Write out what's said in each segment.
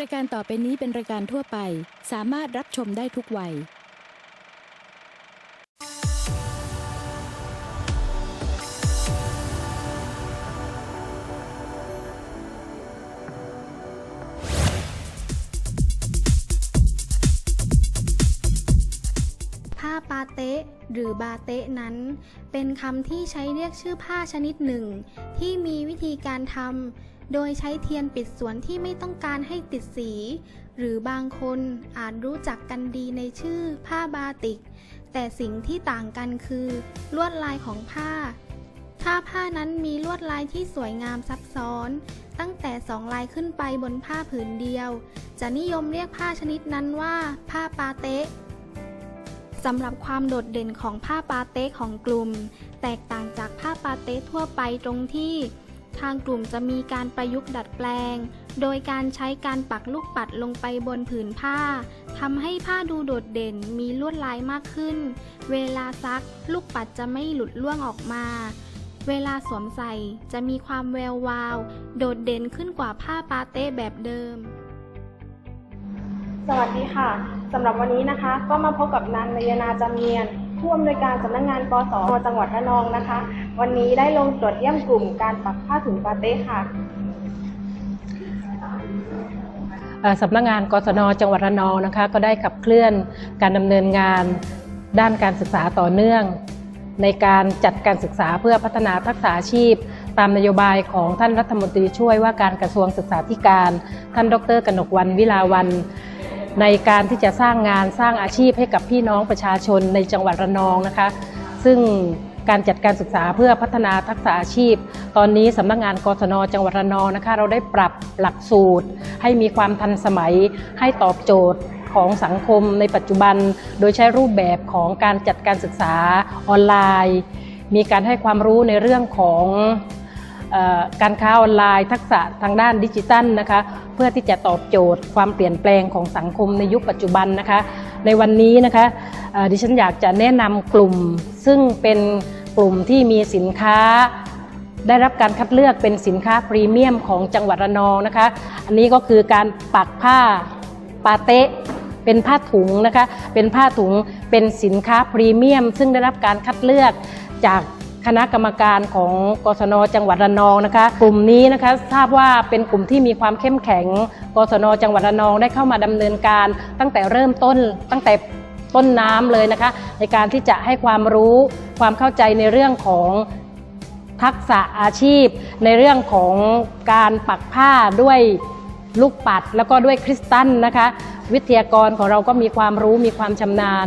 รายการต่อไปนี้เป็นรายการทั่วไป สามารถรับชมได้ทุกวัย ผ้าปาเต๊ะหรือบาเต๊ะนั้น เป็นคำที่ใช้เรียกชื่อผ้าชนิดหนึ่ง ที่มีวิธีการทำ โดยใช้เทียนปิดส่วนที่ไม่ต้องการให้ติดสี หรือบางคนอาจรู้จักกันดีในชื่อผ้าบาติก แต่สิ่งที่ต่างกันคือ ลวดลายของผ้า ถ้าผ้านั้นมีลวดลายที่สวยงามซับซ้อน ตั้งแต่สองลายขึ้นไปบนผ้าผืนเดียว จะนิยมเรียกผ้าชนิดนั้นว่า ผ้าปาเต๊ะสำหรับความโดดเด่นของผ้าปาเต้ของกลุ่ม แตกต่างจากผ้าปาเต้ทั่วไปตรงที่ ทางกลุ่มจะมีการประยุกต์ดัดแปลง โดยการใช้การปักลูกปัดลงไปบนผืนผ้าทำให้ผ้าดูโดดเด่นมีลวดลายมากขึ้น เวลาซัก ลูกปัดจะไม่หลุดล่วงออกมา เวลาสวมใส่จะมีความแวววาว โดดเด่นขึ้นกว่าผ้าปาเต้แบบเดิม สวัสดีค่ะสำหรับวันนี้นะคะ ก็มาพบกับนางนยนาจำเนียน ผู้อำนวยการสำนักงานกสจังหวัดระนองนะคะ วันนี้ได้ลงตรวจเยี่ยมกลุ่มการปักผ้าถุงปาเต้ค่ะสำนักงานกศนจังหวัดระนองนะคะ ก็ได้ขับเคลื่อนการดำเนินงานด้านการศึกษาต่อเนื่อง ในการจัดการศึกษาเพื่อพัฒนาทักษะอาชีพ ตามนโยบายของท่านรัฐมนตรีช่วยว่าการกระทรวงศึกษาธิการ ท่านดร กนกวันวิลาวัน ในการที่จะสร้างงานสร้างอาชีพให้กับพี่น้องประชาชนในจังหวัดระนองนะคะ ซึ่งการจัดการศึกษาเพื่อพัฒนาทักษะอาชีพ ตอนนี้สำนักงานกศนจังหวัดระนองนะคะ เราได้ปรับหลักสูตร ให้มีความทันสมัยให้ตอบโจทย์ของสังคมในปัจจุบัน โดยใช้รูปแบบของการจัดการศึกษาออนไลน์ มีการให้ความรู้ในเรื่องของ การค้าออนไลน์ ทักษะทางด้านดิจิตัลนะคะเพื่อที่จะตอบโจทย์ความเปลี่ยนแปลงของสังคมในยุคปัจจุบันนะคะในวันนี้นะคะดิฉันอยากจะแนะนำกลุ่ม ซึ่งเป็นกลุ่มที่มีสินค้าได้รับการคัดเลือกเป็นสินค้าพรีเมียมของจังหวัดระนองนะคะ อันนี้ก็คือการปักผ้าปาเตะเป็นผ้าถุงนะคะ เป็นผ้าถุงเป็นสินค้าพรีเมียม ซึ่งได้รับการคัดเลือกจาก คณะกรรมการของกศนจังหวัดระนองนะคะ กลุ่มนี้นะคะทราบว่าเป็นกลุ่มที่มีความเข้มแข็ง กศนจังหวัดระนองได้เข้ามาดำเนินการ ตั้งแต่เริ่มต้นตั้งแต่ต้นน้ำเลยนะคะ ในการที่จะให้ความรู้ความเข้าใจในเรื่องของทักษะอาชีพ ในเรื่องของการปักผ้าด้วยลูกปัดแล้วก็ด้วยคริสตัลนะคะ วิทยากรของเราก็มีความรู้มีความชำนาญ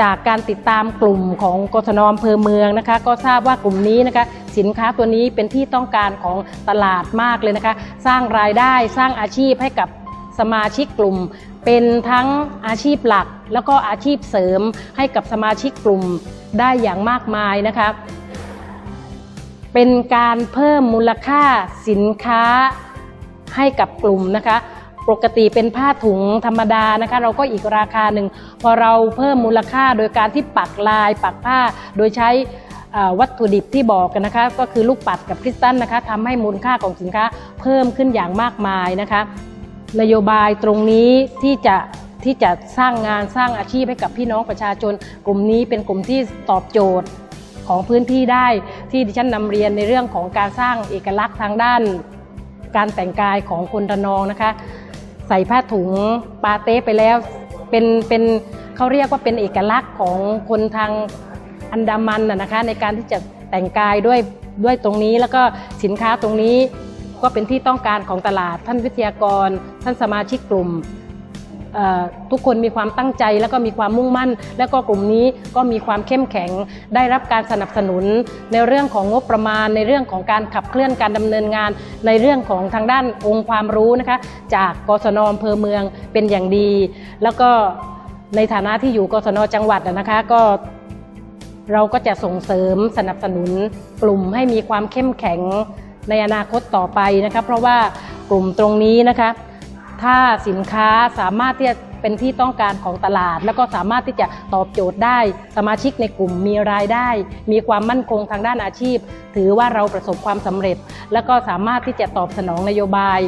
จากการติดตามกลุ่มของกศนอำเภอเมืองนะคะ ก็ทราบว่ากลุ่มนี้นะคะ สินค้าตัวนี้เป็นที่ต้องการของตลาดมากเลยนะคะ สร้างรายได้สร้างอาชีพให้กับสมาชิกกลุ่ม เป็นทั้งอาชีพหลัก แล้วก็อาชีพเสริมให้กับสมาชิกกลุ่มได้อย่างมากมายนะคะเป็นการเพิ่มมูลค่าสินค้าให้กับกลุ่มนะคะ ปกติเป็นผ้าถุงธรรมดานะคะ เราก็อีกราคาหนึ่ง พอเราเพิ่มมูลค่าโดยการที่ปักลายปักผ้าโดยใช้วัตถุดิบที่บอกกันนะคะ ก็คือลูกปัดกับคริสตัลนะคะทำให้มูลค่าของสินค้าเพิ่มขึ้นอย่างมากมายนะคะ นโยบายตรงนี้ที่จะที่จะสร้างงานสร้างอาชีพให้กับพี่น้องประชาชน กลุ่มนี้เป็นกลุ่มที่ตอบโจทย์ของพื้นที่ได้ที่ดิฉันนำเรียนในเรื่องของการสร้างเอกลักษณ์ทางด้าน การแต่งกายของคนระนองนะคะ ใส่ผ้าถุงปาเต้ไปแล้ว เป็นเป็นเขาเรียกว่าเป็นเอกลักษณ์ของคนทางอันดามันนะคะในการที่จะแต่งกายด้วยด้วยตรงนี้แล้วก็สินค้าตรงนี้ก็เป็นที่ต้องการของตลาดท่านวิทยากร ท่านสมาชิกกลุ่ม ทุกคนมีความตั้งใจ แล้วก็มีความมุ่งมั่น แล้วก็กลุ่มนี้ก็มีความเข้มแข็ง ได้รับการสนับสนุน ในเรื่องของงบประมาณ ในเรื่องของการขับเคลื่อนการดำเนินงาน ในเรื่องของทางด้านองค์ความรู้นะคะจากกศนอำเภอเมืองเป็นอย่างดี แล้วก็ในฐานะที่อยู่กศนจังหวัดนะคะก็เราก็จะส่งเสริมสนับสนุนกลุ่มให้มีความเข้มแข็งในอนาคตต่อไปนะคะเพราะว่ากลุ่มตรงนี้นะคะ ถ้าสินค้าสามารถที่จะเป็นที่ต้องการของตลาด แล้วก็สามารถที่จะตอบโจทย์ได้ สมาชิกในกลุ่มมีรายได้ มีความมั่นคงทางด้านอาชีพ ถือว่าเราประสบความสำเร็จ แล้วก็สามารถที่จะตอบสนองนโยบาย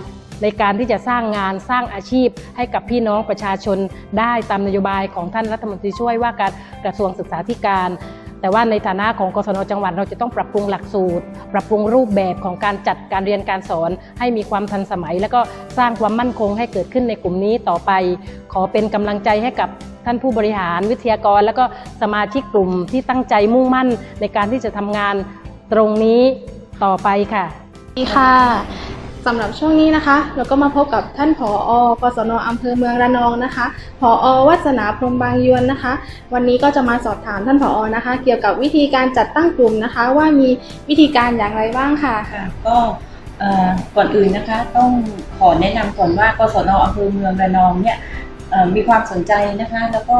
ในการที่จะสร้างงานสร้างอาชีพ ให้กับพี่น้องประชาชนได้ตามนโยบายของท่านรัฐมนตรีช่วยว่าการกระทรวงศึกษาธิการ แต่ว่าในฐานะของกศนจังหวัดเราจะต้องปรับปรุงหลักสูตร ปรับปรุงรูปแบบของการจัดการเรียนการสอน ให้มีความทันสมัย และก็สร้างความมั่นคงให้เกิดขึ้นในกลุ่มนี้ต่อไป ขอเป็นกำลังใจให้กับท่านผู้บริหารวิทยากร และก็สมาชิกกลุ่มที่ตั้งใจมุ่งมั่นในการที่จะทำงานตรงนี้ต่อไปค่ะดีค่ะ สำหรับช่วงนี้นะคะ เราก็มาพบกับท่านผอกศนอำเภอเมืองระนองนะคะผอวัฒนาพรมบางยวนนะคะ วันนี้ก็จะมาสอบถามท่านผอนะคะ เกี่ยวกับวิธีการจัดตั้งกลุ่มนะคะ ว่ามีวิธีการอย่างไรบ้างค่ะ ค่ะก็เอ่อก่อนอื่นนะคะ ต้องขอแนะนำก่อนว่ากศนอำเภอเมืองระนองเนี่ยเอ่อมีความสนใจนะคะ แล้วก็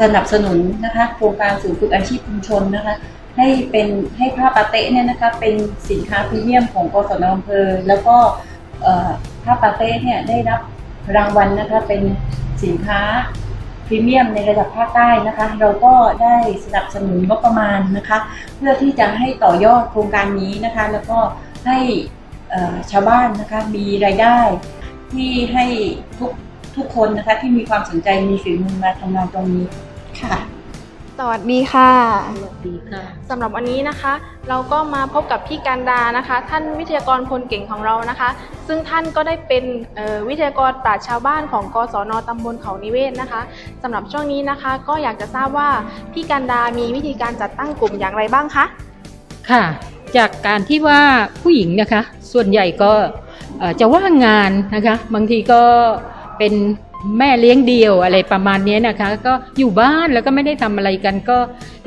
สนับสนุนนะคะ โครงการศูนย์ฝึกอาชีพชุมชนนะคะ ให้เป็นให้ผ้าปาเต้เนี่ยนะคะเป็นสินค้าพรีเมียมของกศนอำเภอแล้วก็ผ้าปาเต้เนี่ยได้รับรางวัลนะคะเป็นสินค้าพรีเมียมในระดับภาคใต้นะคะ เราก็ได้สนับสนุนงบประมาณนะคะ เพื่อที่จะให้ต่อยอดโครงการนี้นะคะ แล้วก็ให้ชาวบ้านนะคะมีรายได้ที่ให้ทุกทุกคนนะคะที่มีความสนใจมีฝีมือมาทำงานตรงนี้ค่ะ สวัสดีค่ะดีค่ะสำหรับวันนี้นะคะ เราก็มาพบกับพี่การดานะคะ ท่านวิทยากรคนเก่งของเรานะคะ ซึ่งท่านก็ได้เป็นเอ่อวิทยากรปราชญ์ชาวบ้านของกศนตำบลเขานิเวศนะคะสำหรับช่วงนี้นะคะก็อยากจะทราบว่าพี่การดามีวิธีการจัดตั้งกลุ่มอย่างไรบ้างคะค่ะ จากการที่ว่าผู้หญิงนะคะ ส่วนใหญ่ก็เอ่อจะว่างงานนะคะ บางทีก็เป็น แม่เลี้ยงเดี่ยวอะไรประมาณนี้นะคะ ก็อยู่บ้านแล้วก็ไม่ได้ทำอะไรกันก็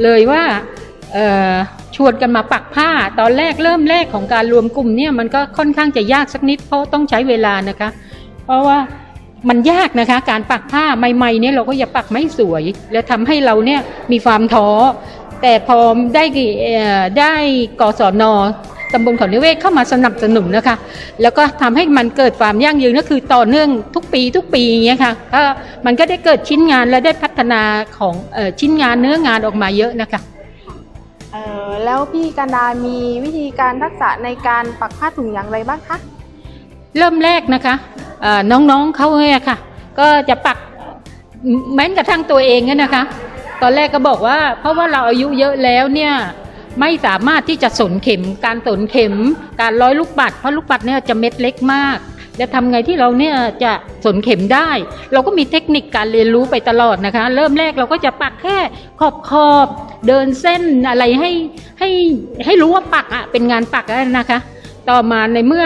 เลยว่าชวนกันมาปักผ้า ตอนแรกเริ่มแรกของการรวมกลุ่มเนี่ยมันก็ค่อนข้างจะยากสักนิด เพราะต้องใช้เวลานะคะ เพราะว่ามันยากนะคะ การปักผ้าใหม่ๆเนี่ยเราก็อย่าปักไม่สวย แล้วทำให้เราเนี่ยมีความท้อแต่พอได้ได้กศน ตำบลเขานิเวศเข้ามาสนับสนุนนะคะ แล้วก็ทำให้มันเกิดความยั่งยืนก็คือต่อเนื่องทุกปีทุกปีอย่างเงี้ยค่ะก็มันก็ได้เกิดชิ้นงานและได้พัฒนาของเอ่อชิ้นงานเนื้องานออกมาเยอะนะคะเอ่อแล้วพี่การดามีวิธีการทักษะในการปักผ้าถุงอย่างไรบ้างคะเริ่มแรกนะคะเอ่อน้องๆเขาเนี่ยค่ะ ก็จะปักแม้กระทั่งตัวเองเนี่ยนะคะ ตอนแรกก็บอกว่า เพราะว่าเราอายุเยอะแล้วเนี่ย ไม่สามารถที่จะสนเข็ม การสนเข็ม การร้อยลูกปัดเพราะลูกปัดเนี่ยจะเม็ดเล็กมากแล้วทำไงที่เราเนี่ยจะสนเข็มได้ เราก็มีเทคนิคการเรียนรู้ไปตลอดนะคะ เริ่มแรกเราก็จะปักแค่ขอบขอบ เดินเส้นอะไรให้ให้ให้รู้ว่าปักอะเป็นงานปักแล้วนะคะ ต่อมาในเมื่อ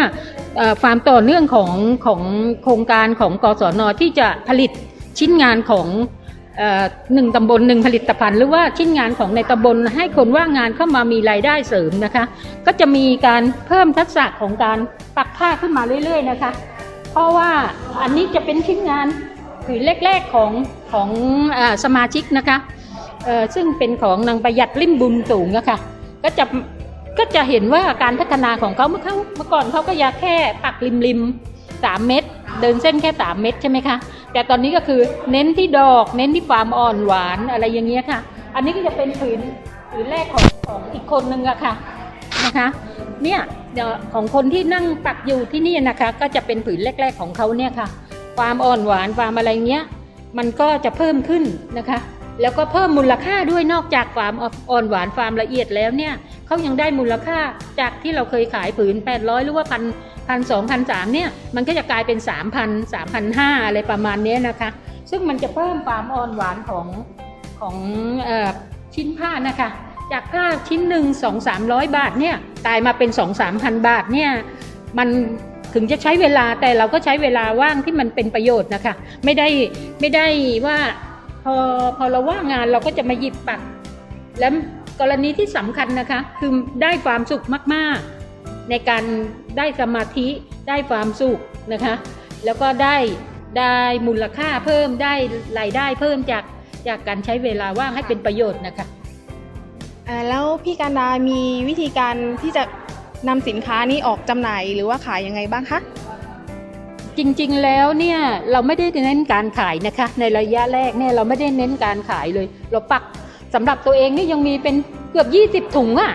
อ่อความต่อเนื่องของของโครงการของกศนที่จะผลิตชิ้นงานของ หนึ่งตำบลหนึ่งผลิตภัณฑ์หรือว่าชิ้นงานของในตำบลให้คนว่างงานเข้ามามีรายได้เสริมนะคะ ก็จะมีการเพิ่มทักษะของการปักผ้าขึ้นมาเรื่อย ๆ นะคะ เพราะว่าอันนี้จะเป็นชิ้นงานผืนแรก ๆของของอสมาชิกนะคะซึ่งเป็นของนางประหยัดลิ่มบุญสูงอะค่ะก็จะก็จะเห็นว่าการพัฒนาของเขาเมื่อเขาเมื่อก่อนเขาก็ยาแค่ปักริมริมสามเม็ดเดินเส้นแค่สามเม็ดใช่ไหมคะ แต่ตอนนี้ก็คือเน้นที่ดอก เน้นที่ความอ่อนหวานอะไรอย่างเงี้ยค่ะ อันนี้ก็จะเป็นผืนผืนแรกของของอีกคนนึงอะค่ะนะคะเนี่ยเดี๋ยวของคนที่นั่งปักอยู่ที่นี่นะคะ ก็จะเป็นผืนแรก ๆของเขาเนี่ยค่ะ ความอ่อนหวานความอะไรเงี้ยมันก็จะเพิ่มขึ้นนะคะ แล้วก็เพิ่มมูลค่าด้วยนอกจากความอ่อนหวานความละเอียดแล้วเนี่ยเขายังได้มูลค่าจากที่เราเคยขายผืน 800 หรือว่าพัน พันสองพันสามเนี่ยมันก็จะกลายเป็น3,000 3,500อะไรประมาณนี้นะคะ ซึ่งมันจะเพิ่มความอ่อนหวานของของออชิ้นผ้านะคะ จากผ้าชิ้นหนึ่งสองสามร้อยบาทเนี่ยกลายมาเป็นสองสามพันบาทเนี่ยมันถึงจะใช้เวลาแต่เราก็ใช้เวลาว่างที่มันเป็นประโยชน์นะคะ ไม่ได้ไม่ได้ว่าพอพอเราว่างงานเราก็จะมาหยิบปัก แล้วกรณีที่สำคัญนะคะ คือได้ความสุขมาก ๆ ในการ ได้สมาธิได้ความสุขนะคะ แล้วก็ได้ได้มูลค่าเพิ่มได้รายได้เพิ่มจากจากการใช้เวลาว่างให้เป็นประโยชน์นะคะเอ่อแล้วพี่การดามีวิธีการที่จะนำสินค้านี้ออกจำหน่ายหรือว่าขายยังไงบ้างคะจริงๆ แล้วเนี่ยเราไม่ได้เน้นการขายนะคะ ในระยะแรกเนี่ยเราไม่ได้เน้นการขายเลย เราปักสำหรับตัวเองนี่ยังมีเป็นเกือบ 20 ถุงอะ่ะ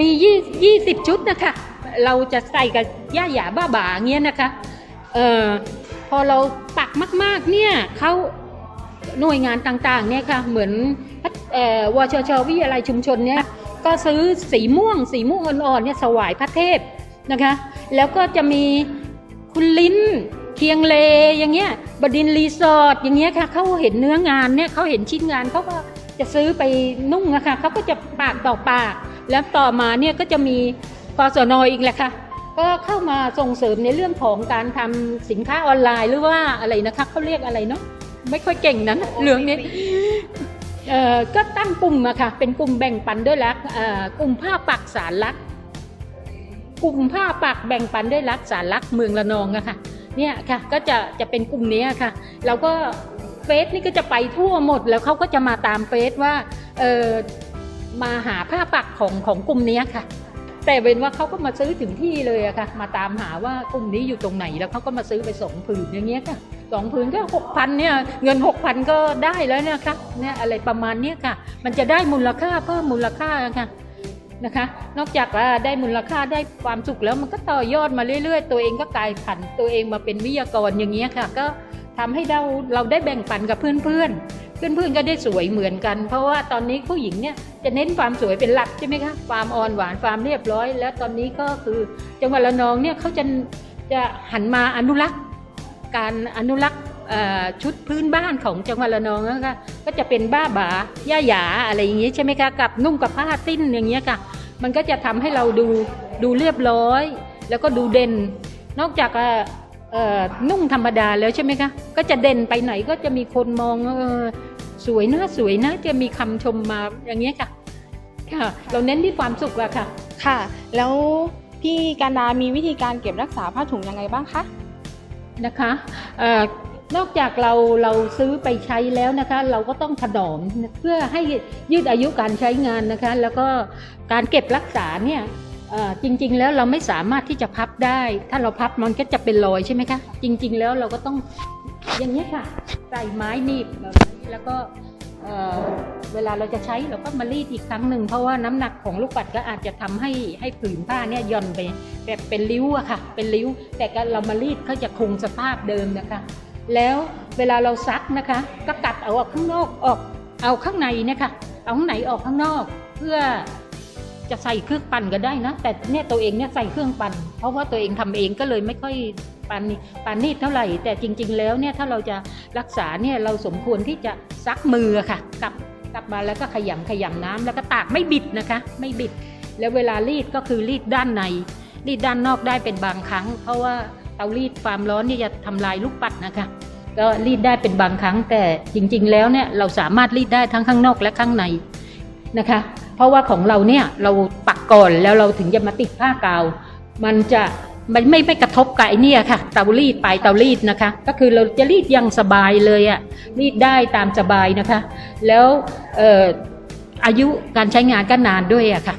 มี 20 20ชุดนะคะ เราจะใส่กับย่าหยาบ้าบาเงี้ยนะคะเอ่อพอเราปักมากๆเนี่ยเขาหน่วยงานต่างๆเนี่ยค่ะเหมือนเอ่อวชชวิทยาลัยชุมชนเนี่ยก็ซื้อสีม่วง สีม่วงอ่อนๆเนี่ยถวายพระเทพนะคะ แล้วก็จะมีคุณลิ้นเคียงเลอย่างเงี้ยบดินร์รีสอร์ทอย่างเงี้ยค่ะเขาเห็นเนื้องานเนี่ยเขาเห็นชิ้นงานเขาก็จะซื้อไปนุ่งอะค่ะเขาก็จะปากต่อปาก แล้วต่อมาเนี่ยก็จะมี กศนอีกแหละค่ะก็เข้ามาส่งเสริมในเรื่องของการทำสินค้าออนไลน์หรือว่าอะไรนะคะเขาเรียกอะไรเนาะไม่ค่อยเก่งนั้นเรื่องนี้เอ่อก็ตั้งกลุ่มอะค่ะเป็นกลุ่มแบ่งปันด้วยรักกลุ่มผ้าปักสารลักกลุ่มผ้าปักแบ่งปันด้วยรักสารลักเมืองระนองอะค่ะเนี่ยค่ะก็จะจะเป็นกลุ่มนี้ค่ะแล้วก็เฟซนี่ก็จะไปทั่วหมดแล้วเขาก็จะมาตามเฟซว่าเออมาหาผ้าปักของของกลุ่มนี้ค่ะ แต่เป็นว่าเขาก็มาซื้อถึงที่เลยอะค่ะ มาตามหาว่ากลุ่มนี้อยู่ตรงไหนแล้วเขาก็มาซื้อไปสองผืนอย่างเงี้ยค่ะสองผืนก็หกพันเนี่ยเงินหกพันก็ได้แล้วนะคะเนี่ยอะไรประมาณเนี้ยค่ะ มันจะได้มูลค่าเพิ่มมูลค่าค่ะนะคะ นอกจากว่าได้มูลค่าได้ความสุขแล้วมันก็ต่อยอดมาเรื่อย ๆ ตัวเองก็กลายผันตัวเองมาเป็นวิทยากรอย่างเงี้ยค่ะ ก็ทำให้เราเราได้แบ่งปันกับเพื่อนๆ เพื่อนๆก็ได้สวยเหมือนกัน เพราะว่าตอนนี้ผู้หญิงเนี่ยจะเน้นความสวยเป็นหลักใช่ไหมคะความอ่อนหวานความเรียบร้อย แล้วตอนนี้ก็คือจังหวัดระนองเนี่ยเขาจะจะหันมาอนุรักษ์ การอนุรักษ์ชุดพื้นบ้านของจังหวัดระนองนะคะก็จะเป็นบ้าบาย่าหยาอะไรอย่างงี้ใช่ไหมคะกับนุ่งกับผ้าสิ้นอย่างเงี้ยค่ะ มันก็จะทำให้เราดูดูเรียบร้อย แล้วก็ดูเด่น นอกจาก นุ่งธรรมดาแล้วใช่ไหมคะ ก็จะเด่นไปไหนก็จะมีคนมองเออสวยนะสวยนะจะมีคำชมมาอย่างเงี้ยค่ะ ค่ะ เราเน้นที่ความสุขอะค่ะ ค่ะ แล้วพี่การดามีวิธีการเก็บรักษาผ้าถุงยังไงบ้างคะนะคะเออนอกจากเราเราซื้อไปใช้แล้วนะคะ เราก็ต้องถนอมเพื่อให้ยืดอายุการใช้งานนะคะ แล้วก็การเก็บรักษาเนี่ยเอ่อ จริงๆแล้วเราไม่สามารถที่จะพับได้ ถ้าเราพับมันก็จะเป็นรอยใช่ไหมคะ จริง ๆ แล้วเราก็ต้องอย่างนี้ค่ะใส่ไม้หนีบแบบนี้แล้วก็เวลาเราจะใช้เราก็มารีดอีกครั้งหนึ่งเพราะว่าน้ำหนักของลูกปัดก็อาจจะทำให้ให้ผืนผ้าเนี่ยย่อนไปแบบเป็นริ้วอะค่ะ เป็นริ้ว แต่ก็เรามารีดเขาจะคงสภาพเดิมนะคะ แล้วเวลาเราซักนะคะ ก็กัดเอาออกข้างนอกออกเอาข้างในนี่ยค่ะเอาข้างในออกข้างนอก เพื่อ จะใส่เครื่องปั่นก็ได้นะ แต่เนี่ยตัวเองเนี่ยใส่เครื่องปั่นเพราะว่าตัวเองทำเองก็เลยไม่ค่อยปานนีปานนีดเท่าไหร่ แต่จริง ๆ แล้วเนี่ยถ้าเราจะรักษาเนี่ยเราสมควรที่จะซักมือค่ะกลับกลับมาแล้วก็ขยำขยำน้ำแล้วก็ตากไม่บิดนะคะ ไม่บิด แล้วเวลารีดก็คือรีดด้านใน รีดด้านนอกได้เป็นบางครั้ง เพราะว่าเตารีดความร้อนเนี่ยจะทำลายลูกปัดนะคะก็รีดได้เป็นบางครั้ง แต่จริง ๆ แล้วเนี่ยเราสามารถรีดได้ทั้งข้างนอกและข้างในนะคะ เพราะว่าของเราเนี่ยเราปักก่อนแล้วเราถึงจะมาติดผ้ากาว มันจะมันไม่ไม่กระทบกับไอเนี่ยค่ะเตารีดปลายเตารีดนะคะ ก็คือเราจะรีดยังสบายเลยอะรีดได้ตามสบายนะคะ แล้วเอ่ออายุการใช้งานก็นานด้วยอะค่ะ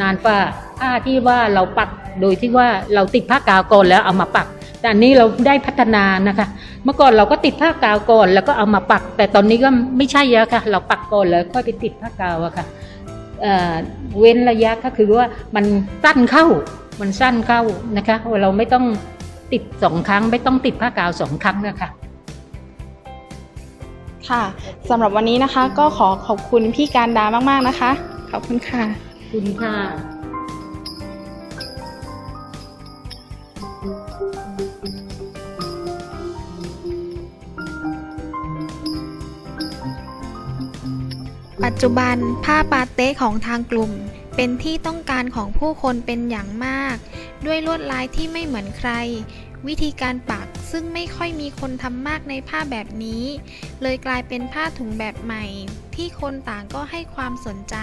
นานกว่าผ้าที่ว่าเราปักโดยที่ว่าเราติดผ้ากาวก่อนแล้วเอามาปัก แต่อันนี้เราได้พัฒนานะคะ เมื่อก่อนเราก็ติดผ้ากาวก่อนแล้วก็เอามาปัก แต่ตอนนี้ก็ไม่ใช่แล้วค่ะ เราปักก่อนแล้วค่อยไปติดผ้ากาวอะค่ะ เอ่อเว้นระยะก็คือว่ามันสั้นเข้า มันสั้นเข้านะคะเราไม่ต้องติดสองครั้ง ไม่ต้องติดผ้ากาวสองครั้งนะคะค่ะสำหรับวันนี้นะคะก็ขอขอบคุณพี่การดามาก ๆ นะคะ ขอบคุณค่ะขอบคุณค่ะ ปัจจุบันผ้าปาเต้ของทางกลุ่ม เป็นที่ต้องการของผู้คนเป็นอย่างมาก ด้วยลวดลายที่ไม่เหมือนใคร วิธีการปักซึ่งไม่ค่อยมีคนทำมากในผ้าแบบนี้ เลยกลายเป็นผ้าถุงแบบใหม่ ที่คนต่างก็ให้ความสนใจ